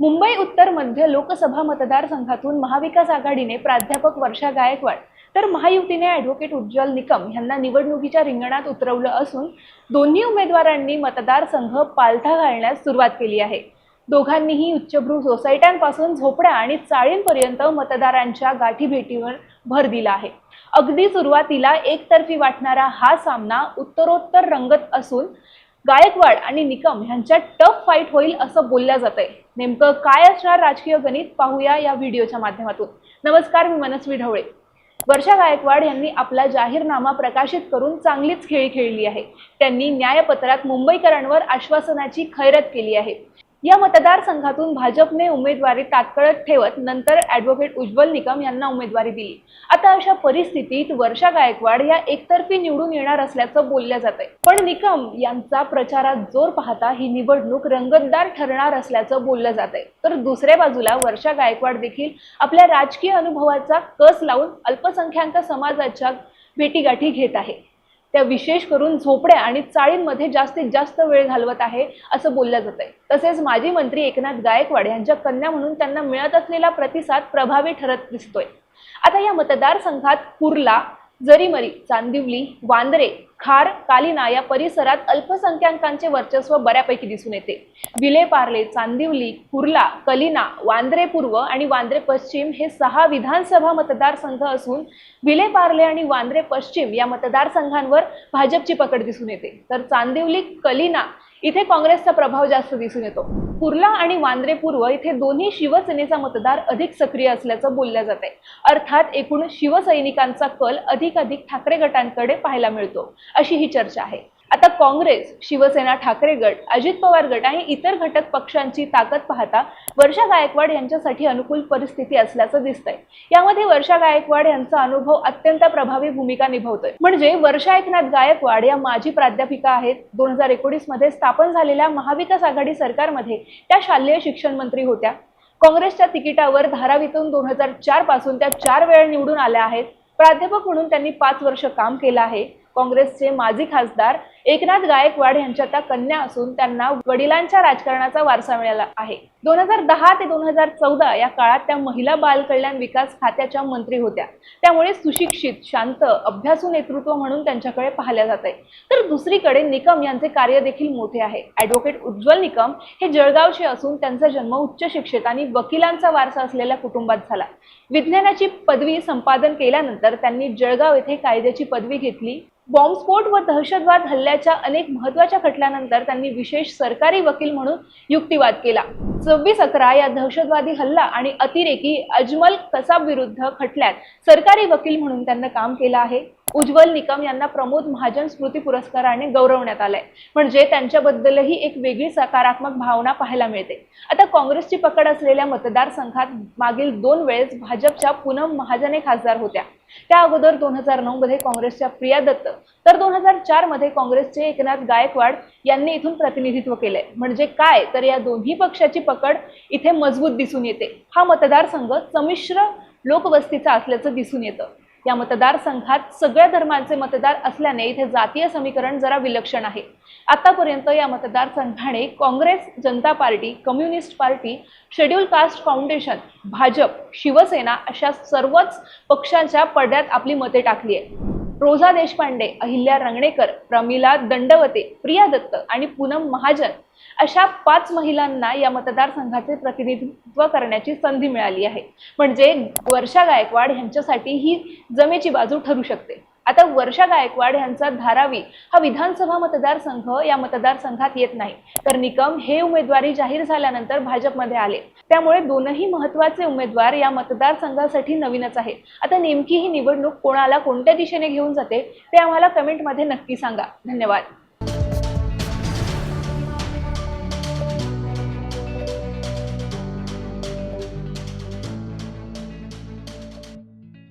मुंबई उत्तर मध्य लोकसभा मतदारसंघातून महाविकास आघाडीने प्राध्यापक वर्षा गायकवाड तर महायुतीने ॲडव्होकेट उज्ज्वल निकम यांना निवडणुकीच्या रिंगणात उतरवलं असून दोन्ही उमेदवारांनी मतदारसंघ पालथा घालण्यास सुरुवात केली आहे. दोघांनीही उच्चभ्रू सोसायट्यांपासून झोपड्या आणि चाळींपर्यंत मतदारांच्या गाठीभेटीवर भर दिला आहे. अगदी सुरुवातीला एकतर्फी वाटणारा हा सामना उत्तरोत्तर रंगत असून गायकवाड आणि निकम ह्यांच्या टफ फाईट होईल असं बोलल्या जात आहे नेमकं काय असणार राजकीय गणित पाहूया या व्हिडिओच्या माध्यमातून. नमस्कार मी मनस्वी ढवळे. वर्षा गायकवाड यांनी आपला जाहीरनामा प्रकाशित करून चांगलीच खेळी खेळली आहे. त्यांनी न्यायपत्रात मुंबईकरांवर आश्वासनाची खैरत केली आहे. या मतदारसंघातून भाजपने उमेदवारी तात्काळत ठेवत नंतर ॲडव्होकेट उज्ज्वल निकम यांना उमेदवारी दिली. आता अशा परिस्थितीत वर्षा गायकवाड या एकतर्फी निवडून येणार असल्याचं बोलल्या जात आहे पण निकम यांचा प्रचारात जोर पाहता ही निवडणूक रंगतदार ठरणार असल्याचं बोललं जात आहे तर दुसऱ्या बाजूला वर्षा गायकवाड देखील आपल्या राजकीय अनुभवाचा कस लावून अल्पसंख्याक समाजाच्या भेटीगाठी घेत आहे. त्या विशेष करून झोपड्या आणि चाळींमध्ये जास्तीत जास्त वेळ घालवत आहे असं बोललं जात आहे तसेच माजी मंत्री एकनाथ गायकवाड यांच्या कन्या म्हणून त्यांना मिळत असलेला प्रतिसाद प्रभावी ठरत दिसतोय. आता या मतदारसंघात कुर्ला जरीमरी चांदिवली वांद्रे खार कालिना या परिसरात अल्पसंख्याकांचे वर्चस्व बऱ्यापैकी दिसून येते. विलेपार्ले चांदिवली कुर्ला कलिना वांद्रे पूर्व आणि वांद्रे पश्चिम हे सहा विधानसभा मतदारसंघ असून विलेपार्ले आणि वांद्रे पश्चिम या मतदारसंघांवर भाजपची पकड दिसून येते. तर चांदिवली कलिना इथे काँग्रेसचा प्रभाव जास्त दिसून येतो. कुर्ला आणि वांद्रे पूर्व इथे दोन्ही शिवसेनेचा मतदार अधिक सक्रिय असल्याचं बोलल्या जाते अर्थात एकूण शिवसैनिकांचा कल अधिकाधिक ठाकरे गटांकडे पाहायला मिळतो अशी ही चर्चा आहे. आता काँग्रेस शिवसेना ठाकरे गट अजित पवार गट आणि इतर घटक पक्षांची ताकद पाहता वर्षा गायकवाड यांच्यासाठी अनुकूल परिस्थिती असल्याचं दिसतंय. यामध्ये वर्षा गायकवाड यांचा अनुभव अत्यंत प्रभावी भूमिका निभावतोय. म्हणजे वर्षा एकनाथ गायकवाड या माजी प्राध्यापिका आहेत. दोन हजार एकोणीसमध्ये स्थापन झालेल्या महाविकास आघाडी सरकारमध्ये त्या शालेय शिक्षण मंत्री होत्या. काँग्रेसच्या तिकिटावर धारावीतून दोन हजार चारपासून त्या चार वेळा निवडून आल्या आहेत. प्राध्यापक म्हणून त्यांनी पाच वर्ष काम केलं आहे. काँग्रेसचे माजी खासदार एकनाथ गायकवाड यांच्या त्या कन्या असून त्यांना वडिलांच्या राजकारणाचा वारसा मिळाला आहे. दोन हजार दहा ते दोन हजार चौदा या काळात त्या महिला बाल कल्याण विकास खात्याच्या मंत्री होत्या. त्यामुळे सुशिक्षित शांत अभ्यासू नेतृत्व म्हणून त्यांच्याकडे पाहिल्या जात आहे. तर दुसरीकडे निकम यांचे कार्य देखील मोठे आहे. ऍडव्होकेट उज्ज्वल निकम हे जळगावचे असून त्यांचा जन्म उच्च शिक्षित आणि वकिलांचा वारसा असलेल्या कुटुंबात झाला. विज्ञानाची पदवी संपादन केल्यानंतर त्यांनी जळगाव येथे कायद्याची पदवी घेतली. बॉम्बस्फोट व दहशतवाद हल्ल्या हल्ल्याच्या अनेक महत्त्वाच्या खटल्यानंतर त्यांनी विशेष सरकारी वकील म्हणून युक्तिवाद केला. सव्वीस अकरा या दहशतवादी हल्ला आणि अतिरेकी अजमल कसाब विरुद्ध खटल्यात सरकारी वकील म्हणून त्यांना काम केलं आहे. उज्ज्वल निकम यांना प्रमोद महाजन स्मृती पुरस्काराने गौरवण्यात आलंय. म्हणजे त्यांच्याबद्दलही एक वेगळी सकारात्मक भावना पाहायला मिळते. आता काँग्रेसची पकड असलेल्या मतदारसंघात मागील दोन वेळेस भाजपच्या पूनम महाजने खासदार होत्या. त्या अगोदर दोन हजार नऊ मध्ये काँग्रेसच्या प्रिया दत्त तर दोन हजार चारमध्ये काँग्रेसचे एकनाथ गायकवाड यांनी इथून प्रतिनिधित्व केलंय. म्हणजे काय? तर या दोन्ही पक्षाची पकड इथे मजबूत दिसून येते. हा मतदारसंघ संमिश्र लोकवस्तीचा असल्याचं दिसून येतं. या मतदारसंघात सगळ्या धर्मांचे मतदार असल्याने इथे जातीय समीकरण जरा विलक्षण आहे. आतापर्यंत या मतदारसंघाने Congress Janata party Communist party scheduled caste foundation Bhajap Shivsena अशा सर्वच पक्षांच्या पडद्यात आपली मते टाकली आहे रोजा देशपांडे अहिल्या रंगणेकर प्रमिला दंडवते प्रिया दत्त आणि पूनम महाजन अशा पाच महिलांना या मतदारसंघाचे प्रतिनिधित्व करण्याची संधी मिळाली आहे. म्हणजे वर्षा गायकवाड यांच्यासाठी ही जमेची बाजू ठरू शकते. आता वर्षा गायकवाड यांचा धारावी हा विधानसभा मतदारसंघ या मतदारसंघात येत नाही. तर निकम हे उमेदवारी जाहीर झाल्यानंतर भाजपमध्ये आले. त्यामुळे दोनही महत्त्वाचे उमेदवार या मतदारसंघासाठी नवीनच आहे आता नेमकी ही निवडणूक कोणाला कोणत्या दिशेने घेऊन जाते ते आम्हाला कमेंटमध्ये नक्की सांगा. धन्यवाद.